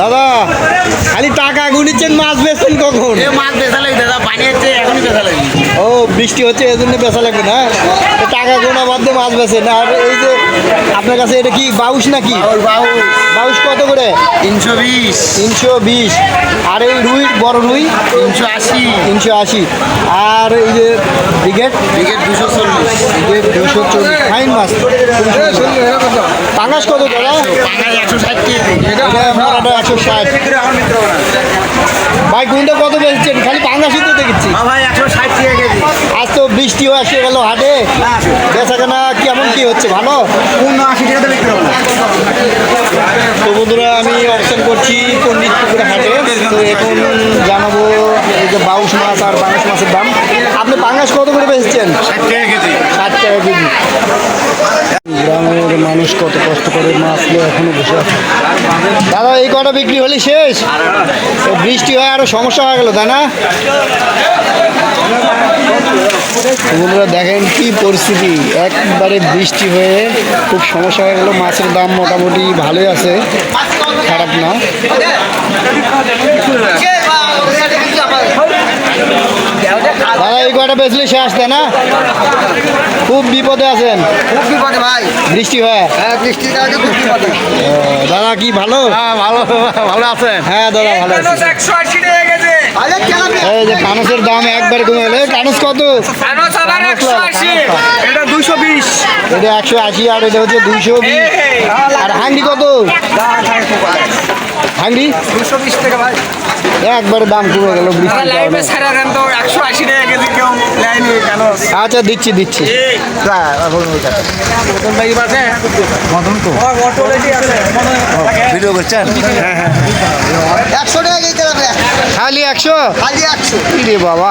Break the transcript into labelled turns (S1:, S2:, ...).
S1: দাদা, খালি টাকা গুনিচ্ছেন মাছ বেছেন কখন?
S2: মাছ বেচা লাগবে দাদা, পানি হচ্ছে এখনই বেচা লাগবে
S1: ও বৃষ্টি হচ্ছে এই জন্য বেচা লাগবে না। টাকা গোনা বাদ দিয়ে মাছ বেচেন আর এই যে আপনার কাছে এটা কি বাউস নাকি? বাউস কত করে?
S2: তিনশো বিশ।
S1: তিনশো বিশ। আর এই রুই বড় রুই?
S2: তিনশো আশি।
S1: তিনশো আশি। আর এই যে ব্রিগেড?
S2: বিকেট দুশো চল্লিশ।
S1: ব্রিগেড দুশো চল্লিশ। ফাইন মাছ। পাঙাশ কত দাদা
S2: একশো ষাট
S1: একশো ষাট। ভাই কোনটা কত বেচছেন? খালি পাঙাশই তো দেখেছি।
S2: ভাই একশো ষাট টাকা কেজি
S1: আজ বৃষ্টিও আসে গেল হাটে? বেচা কেনা কেমন কি হচ্ছে ভালো?
S2: বিক্রি হবে
S1: তো বন্ধুরা আমি অবস্থান করছি পণ্ডিতপুকুর হাটে। তো এখন জানাব এই যে বাউশ মাছ আর পাঙাশ মাছের দাম। আপনি পাঙাশ কত করে বেচছেন?
S2: ষাট টাকা কেজি।
S1: ষাট টাকা কেজি। গ্রামের মানুষ কত কষ্ট করে মাছ নিয়ে এখনও বসে আছে। দাদা এই কটা বিক্রি হলে শেষ? বৃষ্টি হয় আরও সমস্যা হয়ে গেল তাই না? বন্ধুরা দেখেন কি পরিস্থিতি। একবারে বৃষ্টি হয়ে খুব সমস্যা হয়ে গেল মাছের দাম মোটামুটি ভালোই আছে খারাপ না। দাদা এই কটা বেচলে শেষ তাই না? খুব বিপদে আছেন।
S2: খুব বিপদে ভাই।
S1: বৃষ্টি হয়?
S2: হ্যাঁ বৃষ্টির কারণে খুব বিপদে।
S1: ও, দাদা কি ভালো?
S2: হ্যাঁ ভালো ভালো আছেন।
S1: হ্যাঁ দাদা ভালো আছি
S3: একশো আশি টাকা গেছে
S2: আরে কেন
S1: এই যে কানসের দাম একবার কমে গেলে। কানস কত?
S3: একশো আশি। এটা দুশো বিশ।
S1: এটা একশো আশি আর এটা হচ্ছে দুইশো বিশ। আর হাঙ্গি কত? হাঙ্গি?
S2: দুশো বিশ টাকা ভাই।
S1: একবারে দাম কমে গেল আচ্ছা দিচ্ছি দিচ্ছি।
S2: মদন তো। ভিডিও করছেন?
S1: একশো টাকা খালি একশো?
S2: খালি একশো।
S1: বাবা।